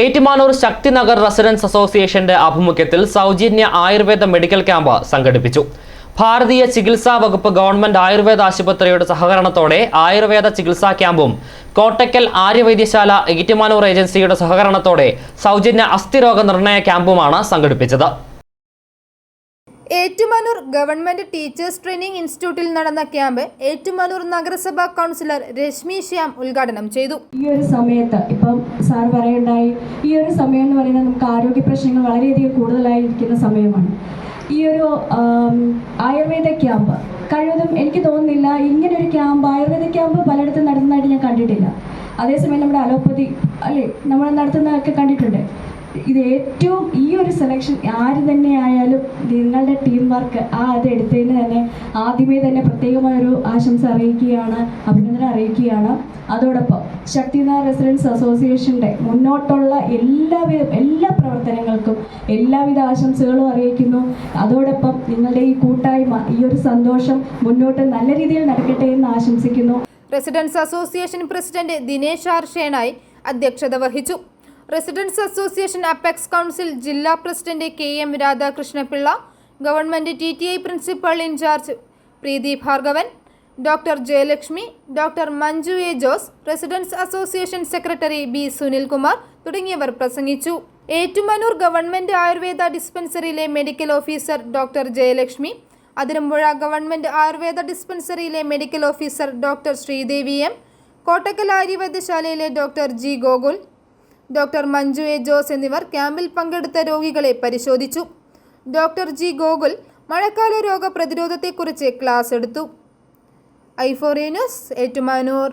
Ettumanoor Shakthinagar residence അസോസിയേഷന്റെ ആഭിമുഖ്യത്തിൽ സൗജന്യ ആയുർവേദ മെഡിക്കൽ ക്യാമ്പ് സംഘടിപ്പിച്ചു. ഭാരതീയ ചികിത്സാ വകുപ്പ് ഗവൺമെന്റ് ആയുർവേദ ആശുപത്രിയുടെ സഹകരണത്തോടെ ആയുർവേദ ചികിത്സാ ക്യാമ്പും കോട്ടയ്ക്കൽ ആര്യവൈദ്യശാല ഏറ്റുമാനൂർ ഏജൻസിയുടെ സഹകരണത്തോടെ സൗജന്യ അസ്ഥിരോഗ നിർണയ ക്യാമ്പുമാണ് സംഘടിപ്പിച്ചത്. ഏറ്റുമാനൂർ ഗവൺമെന്റ് ടീച്ചേഴ്സ് ട്രെയിനിംഗ് ഇൻസ്റ്റിറ്റ്യൂട്ടിൽ നടന്ന ക്യാമ്പ് ഏറ്റുമാനൂർ നഗരസഭാ കൗൺസിലർ രശ്മി ശ്യാം ഉദ്ഘാടനം ചെയ്തു. ഈ ഒരു സമയത്ത് ഇപ്പം സാർ പറയുണ്ടായി ഈ ഒരു സമയം എന്ന് പറയുന്നത് നമുക്ക് ആരോഗ്യ പ്രശ്നങ്ങൾ വളരെയധികം കൂടുതലായിരിക്കുന്ന സമയമാണ്. ഈ ഒരു ആയുർവേദ ക്യാമ്പ് കഴിവതും എനിക്ക് തോന്നുന്നില്ല ഇങ്ങനെ ഒരു ക്യാമ്പ് ആയുർവേദ ക്യാമ്പ് പലയിടത്തും നടത്തുന്നതായിട്ട് ഞാൻ കണ്ടിട്ടില്ല. അതേസമയം നമ്മുടെ അലോപ്പതി അല്ലേ നമ്മൾ നടത്തുന്നതൊക്കെ കണ്ടിട്ടുണ്ട്. ഇത് ഏറ്റവും ഈ ഒരു സെലക്ഷൻ ആര് തന്നെ ആയാലും നിങ്ങളുടെ ടീം വർക്ക് ആ അത് എടുത്തതിന് തന്നെ ആദ്യമേ തന്നെ പ്രത്യേകമായ ഒരു ആശംസ അറിയിക്കുകയാണ് അഭിനന്ദനം അറിയിക്കുകയാണ്. അതോടൊപ്പം ശക്തിനാഥ് റെസിഡൻസ് അസോസിയേഷന്റെ മുന്നോട്ടുള്ള എല്ലാവിധ എല്ലാ പ്രവർത്തനങ്ങൾക്കും എല്ലാവിധ ആശംസകളും അറിയിക്കുന്നു. അതോടൊപ്പം നിങ്ങളുടെ ഈ കൂട്ടായ്മ ഈ ഒരു സന്തോഷം മുന്നോട്ട് നല്ല രീതിയിൽ നടക്കട്ടെ എന്ന് ആശംസിക്കുന്നു. Residence association president Dinesh R Shenoy അധ്യക്ഷത വഹിച്ചു. റെസിഡൻസ് അസോസിയേഷൻ അപ്പെക്സ് കൗൺസിൽ ജില്ലാ president K M Radhakrishnapillai government T T I principal incharge Preethi Bhargavan doctor Jayalakshmi doctor Manju A Jose residence association secretary B Sunilkumar തുടങ്ങിയവർ പ്രസംഗിച്ചു. Ettumanoor government Ayurveda ഡിസ്പെൻസറിയിലെ medical officer doctor Jayalakshmi Athirampuzha government Ayurveda ഡിസ്പെൻസറിയിലെ medical officer doctor Sreedevi M Kottakkal ആര്യവൈദ്യശാലയിലെ doctor G Gokul doctor Manju A Jose എന്നിവർ ക്യാമ്പിൽ പങ്കെടുത്ത രോഗികളെ പരിശോധിച്ചു. Doctor G Gokul മഴക്കാല രോഗപ്രതിരോധത്തെക്കുറിച്ച് class എടുത്തു. ഐഫോറിയ ന്യൂസ് ഏറ്റുമാനൂർ.